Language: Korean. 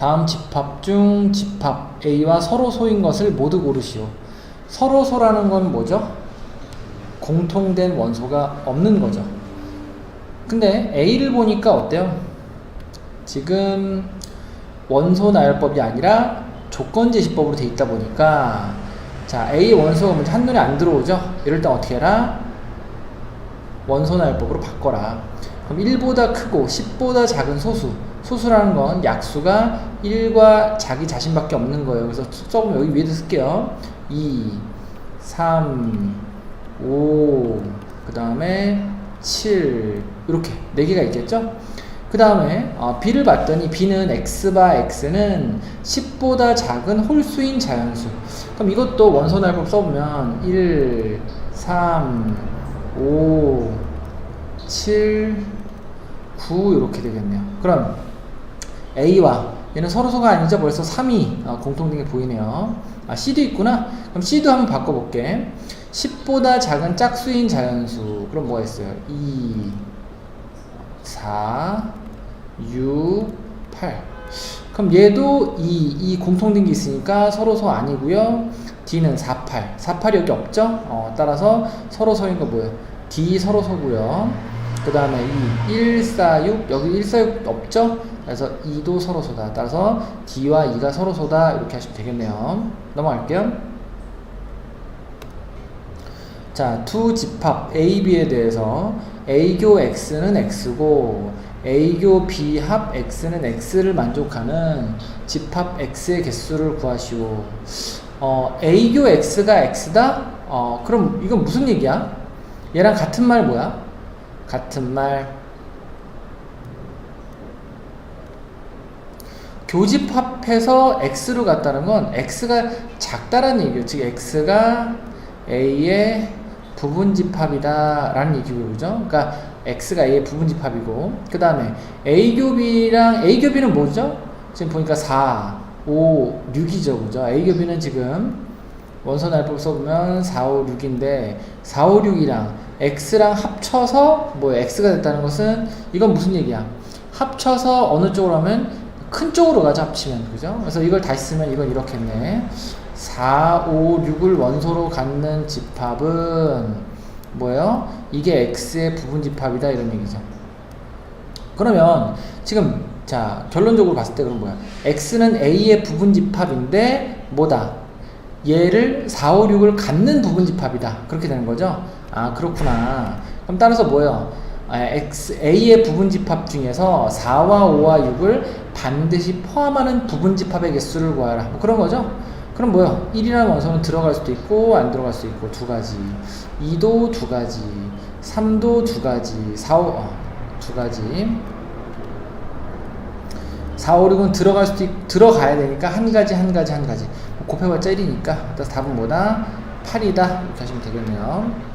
다음 집합 중 집합 A와 서로 소인 것을 모두 고르시오. 서로 소라는 건 뭐죠? 공통된 원소가 없는 거죠. 근데 A를 보니까 어때요? 지금 원소 나열법이 아니라 조건 제시법으로 돼 있다 보니까 자 A 원소가 한눈에 안 들어오죠? 이럴 땐 어떻게 해라? 원소 나열법으로 바꿔라. 그럼 1보다 크고 10보다 작은 소수. 소수라는 건 약수가 1과 자기 자신밖에 없는 거예요. 그래서 써보면 여기 위에도 쓸게요. 2, 3, 5, 그 다음에 7, 이렇게 4개가 있겠죠? 그 다음에 어, B를 봤더니 B는 X바 X는 10보다 작은 홀수인 자연수. 그럼 이것도 원소 날법 써보면 1, 3, 5, 7, 9 이렇게 되겠네요. 그럼 A와 얘는 서로서가 아니죠. 벌써 3이 어, 공통된 게 보이네요. 아, C도 있구나. 그럼 C도 한번 바꿔볼게. 10보다 작은 짝수인 자연수. 그럼 뭐가 있어요? 2, 4, 6, 8. 그럼 얘도 이, 이 공통된 게 있으니까 서로서 아니고요. D는 4, 8. 4, 8이 여기 없죠? 어, 따라서 서로서인 거 뭐예요? D 서로서고요. 그 다음에 이 1, 4, 6 여기 1, 4, 6 없죠? 그래서 2도 서로소다. 따라서 D와 2가 서로소다 이렇게 하시면 되겠네요. 넘어갈게요. 자, 두 집합 A, B에 대해서 A교 X는 X고 A교 B 합 X는 X를 만족하는 집합 X의 개수를 구하시오. 어, A교 X가 X다? 어, 그럼 이건 무슨 얘기야? 얘랑 같은 말 뭐야? 같은 말 교집합해서 x로 갔다는 건 x가 작다라는 얘기예요. 즉 x가 a의 부분 집합이다라는 얘기고 그죠? 그러니까 x가 a의 부분 집합이고 그 다음에 a 교비랑 a 교비는 뭐죠? 지금 보니까 4, 5, 6이죠, 그죠? a 교비는 지금 원소 날법 써보면 4, 5, 6인데 4, 5, 6이랑 x랑 합쳐서 뭐 x가 됐다는 것은 이건 무슨 얘기야? 합쳐서 어느 쪽으로 하면 큰 쪽으로 가자 합치면 그죠? 그래서 이걸 다시 쓰면 이건 이렇겠네. 4, 5, 6을 원소로 갖는 집합은 뭐예요? 이게 x의 부분 집합이다 이런 얘기죠. 그러면 지금 자 결론적으로 봤을 때 그럼 뭐야? x는 a의 부분 집합인데 뭐다? 얘를 4, 5, 6을 갖는 부분 집합이다. 그렇게 되는 거죠? 아, 그렇구나. 그럼 따라서 뭐예요? 아, X, A의 부분 집합 중에서 4와 5와 6을 반드시 포함하는 부분 집합의 개수를 구하라. 뭐 그런 거죠? 그럼 뭐요? 1이라는 원소는 들어갈 수도 있고 안 들어갈 수도 있고 두 가지. 2도 두 가지. 3도 두 가지. 4, 5, 어, 두 가지. 4, 5, 6은 들어갈 수도 있, 들어가야 되니까 한 가지 한 가지 한 가지 곱해봤자 1이니까 따라서 답은 뭐다? 8이다 이렇게 하시면 되겠네요